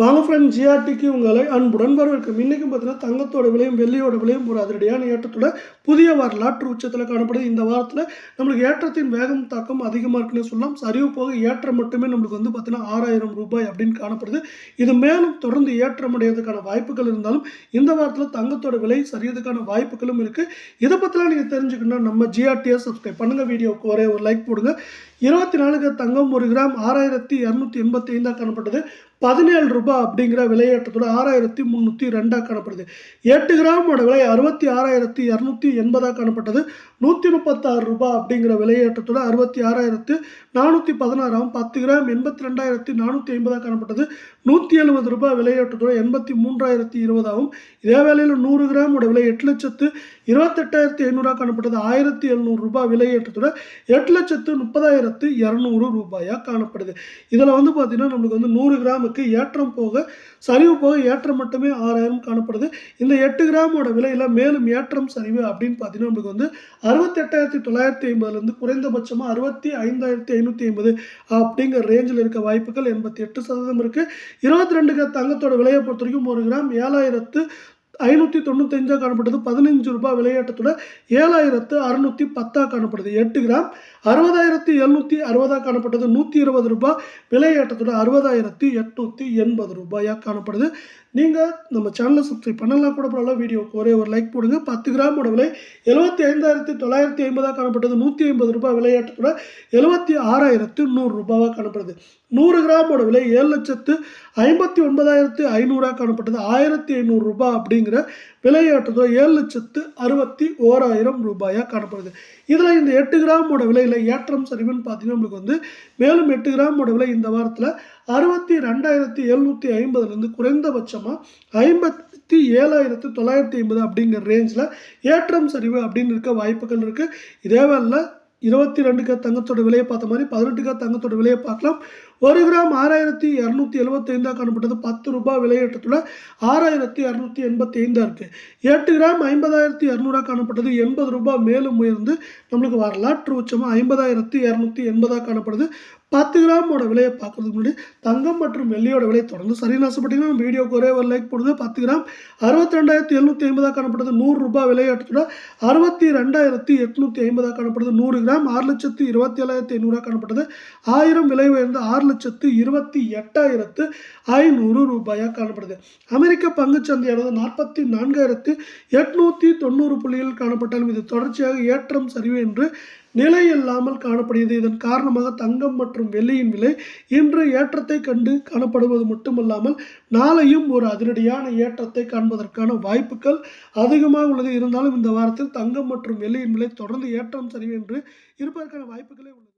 வாங்க ஃப்ரெண்ட் ஜிஆர்டிக்கு உங்களை அன்புடன் வரவேற்கும். இன்றைக்கும் பார்த்தீங்கன்னா தங்கத்தோட விலையும் வெள்ளியோட விலையும் ஒரு அதிரடியான ஏற்றத்தோட புதிய வரலாற்று உச்சத்தில் காணப்படுது இந்த வாரத்தில் நம்மளுக்கு ஏற்றத்தின் வேகம் தாக்கம் அதிகமாக இருக்குன்னு சொல்லலாம். சரிவு போக ஏற்றம் மட்டுமே நம்மளுக்கு வந்து பார்த்தீங்கன்னா ஆறாயிரம் ரூபாய் அப்படின்னு காணப்படுது. இது மேலும் தொடர்ந்து ஏற்றம் அடையிறதுக்கான வாய்ப்புகள் இருந்தாலும் இந்த வாரத்தில் தங்கத்தோட விலை சரியதுக்கான வாய்ப்புகளும் இருக்குது இதை பற்றிலாம் நீங்கள் தெரிஞ்சுக்கணும்னா நம்ம ஜிஆர்டியை சப்ஸ்கிரைப் பண்ணுங்கள் வீடியோவுக்கு ஒரே ஒரு லைக் போடுங்க. இருபத்தி நாலுக்கு தங்கம் ஒரு கிராம் ஆறாயிரத்தி இரநூத்தி எண்பத்தி ஐந்தாக காணப்பட்டது. பதினேழு ரூபாய் அப்படிங்கிற விலையேற்றத்தோட ஆறாயிரத்தி முந்நூற்றி ரெண்டாக காணப்படுது. எட்டு கிராமோட விலை அறுபத்தி ஆறாயிரத்தி இரநூத்தி எண்பதாக காணப்பட்டது. நூற்றி முப்பத்தாறு ரூபாய் அப்படிங்கிற விலையேற்றத்தோட அறுபத்தி ஆறாயிரத்து நானூற்றி பதினாறாம் பத்து கிராம் எண்பத்தி ரெண்டாயிரத்தி நானூற்றி ஐம்பதாக காணப்பட்டது. நூற்றி எழுபது ரூபாய் விலையேற்றத்தோட எண்பத்தி மூன்றாயிரத்தி இருபதாகவும் இதே வேளையில் நூறு கிராமோட விலை எட்டு லட்சத்து இருபத்தெட்டாயிரத்தி ஐநூறாக காணப்பட்டது. ஆயிரத்தி எழுநூறு ரூபாய் விலையேற்றத்தோட எட்டு லட்சத்து முப்பதாயிரத்து இரநூறு ரூபாயாக காணப்படுது. இதில் வந்து பார்த்திங்கன்னா நம்மளுக்கு வந்து நூறு கிராம் கிராமுக்கு ஏற்றம் போக சரிவு போக ஏற்றம் மட்டுமே ஆறாயிரம் காணப்படுது. இந்த எட்டு கிராமோட விலையில் மேலும் ஏற்றம் சரிவு அப்படின்னு பார்த்தீங்கன்னா நம்மளுக்கு வந்து அறுபத்தெட்டாயிரத்தி தொள்ளாயிரத்தி ஐம்பதுலேருந்து குறைந்தபட்சமாக அறுபத்தி ஐந்தாயிரத்தி ஐநூற்றி ஐம்பது அப்படிங்கிற ரேஞ்சில் இருக்க வாய்ப்புகள் எண்பத்தி எட்டு சதவீதம் இருக்குது இருபத்தி ரெண்டு தங்கத்தோட விலையை பொறுத்த வரைக்கும் ஒரு கிராம் ஏழாயிரத்து ஐநூற்றி தொண்ணூத்தஞ்சாக காணப்பட்டது பதினஞ்சு ரூபாய் விளையாட்டத்தோட ஏழாயிரத்து அறுநூற்றி பத்தாக காணப்படுது. எட்டு கிராம். அறுபதாயிரத்தி எழுநூற்றி அறுபதாக காணப்பட்டது. நூற்றி இருபது ரூபாய் விளையாட்டத்தோட அறுபதாயிரத்தி எட்நூற்றி எண்பது ரூபாயாக காணப்படுது. நீங்கள் நம்ம சேனலை சப்ஸ்கிரைப் பண்ணலாம் கூட பரவாயில்ல. வீடியோக்கு ஒரே ஒரு லைக் போடுங்க. பத்து கிராமோட விலை எழுபத்தி ஐந்தாயிரத்தி தொள்ளாயிரத்தி ஐம்பதாக காணப்பட்டது. நூற்றி ஐம்பது ரூபாய் விளையாட்டத்தோட எழுபத்தி ஆறாயிரத்து நூறு ரூபாவாக காணப்படுது. நூறு கிராமோட விலை ஏழு லட்சத்து ஐம்பத்தி ஒன்பதாயிரத்து ஐநூறாக காணப்பட்டது. ஆயிரத்தி ஐநூறு ரூபாய் அப்படிங்கிற விலையாட்டுதோ ஏழு லட்சத்து அறுபத்தி ஓராயிரம் ரூபாயாக காணப்படுது. இதில் இந்த எட்டு கிராமோட விலையில் ஏற்றம் சரிவுன்னு பார்த்தீங்கன்னா நம்மளுக்கு வந்து மேலும் எட்டு கிராமோட விலை இந்த வாரத்தில் அறுபத்தி ரெண்டாயிரத்தி எழுநூற்றி ஐம்பதுலேருந்து குறைந்தபட்சமாக ஐம்பத்தி ஏழாயிரத்து தொள்ளாயிரத்தி ஐம்பது அப்படிங்கிற ரேஞ்சில் ஏற்றம் சரிவு அப்படின்னு இருக்க வாய்ப்புகள் இருக்குது இதே வேலை இருபத்தி ரெண்டுக்கு தங்கத்தோட விலையை பார்த்த மாதிரி பதினெட்டுக்கு தங்கத்தோட விலையை பார்க்கலாம். ஒரு கிராம் ஆறாயிரத்தி இரநூத்தி எழுபத்தைந்தாக காணப்பட்டது. பத்து ரூபாய் விலையேற்றத்தில் ஆறாயிரத்தி இரநூத்தி எண்பத்தி ஐந்தாக இருக்குது எட்டு கிராம் ஐம்பதாயிரத்தி இரநூறாக காணப்பட்டது. எண்பது ரூபாய் மேலும் உயர்ந்து நம்மளுக்கு வரலாற்று உச்சமாக ஐம்பதாயிரத்தி இரநூத்தி எண்பதாக காணப்படுது. பத்து கிராமோட விலையை பார்க்கறதுக்கு முன்னாடி தங்கம் மற்றும் வெள்ளியோட விலை தொடர்ந்து சரின்னு ஆசைப்பட்டீங்கன்னா நம்ம வீடியோக்கு ஒரே ஒரு லைக் போடுங்க. பத்து கிராம் அறுபத்தி ரெண்டாயிரத்தி எழுநூற்றி ஐம்பதாக காணப்பட்டது நூறு ரூபாய் விலையாட்டத்தோட அறுபத்தி ரெண்டாயிரத்தி எட்நூற்றி ஐம்பதாக காணப்படுது. நூறு கிராம் ஆறு லட்சத்தி இருபத்தி ஏழாயிரத்தி ஐநூறாக காணப்பட்டது. ஆயிரம் விலை உயர்ந்து ஆறு லட்சத்து இருபத்தி எட்டாயிரத்து ஐநூறு ரூபாயாக காணப்படுது. அமெரிக்க பங்குச்சந்தையானது நாற்பத்தி நான்காயிரத்து எட்நூற்றி தொண்ணூறு புள்ளிகள் காணப்பட்டாலும் இது தொடர்ச்சியாக ஏற்றம் சரிவு என்று நிலை இல்லாமல் காணப்படுகிறது. இதன் காரணமாக தங்கம் மற்றும் வெள்ளியின் விலை இன்று ஏற்றத்தை கண்டு காணப்படுவது மட்டுமல்லாமல் நாளையும் ஒரு அதிரடியான ஏற்றத்தை காண்பதற்கான வாய்ப்புகள் அதிகமாக உள்ளது. இருந்தாலும் இந்த வாரத்தில் தங்கம் மற்றும் வெள்ளியின் விலை தொடர்ந்து ஏற்றம் சரிவு என்று இருப்பதற்கான வாய்ப்புகளே உள்ளது.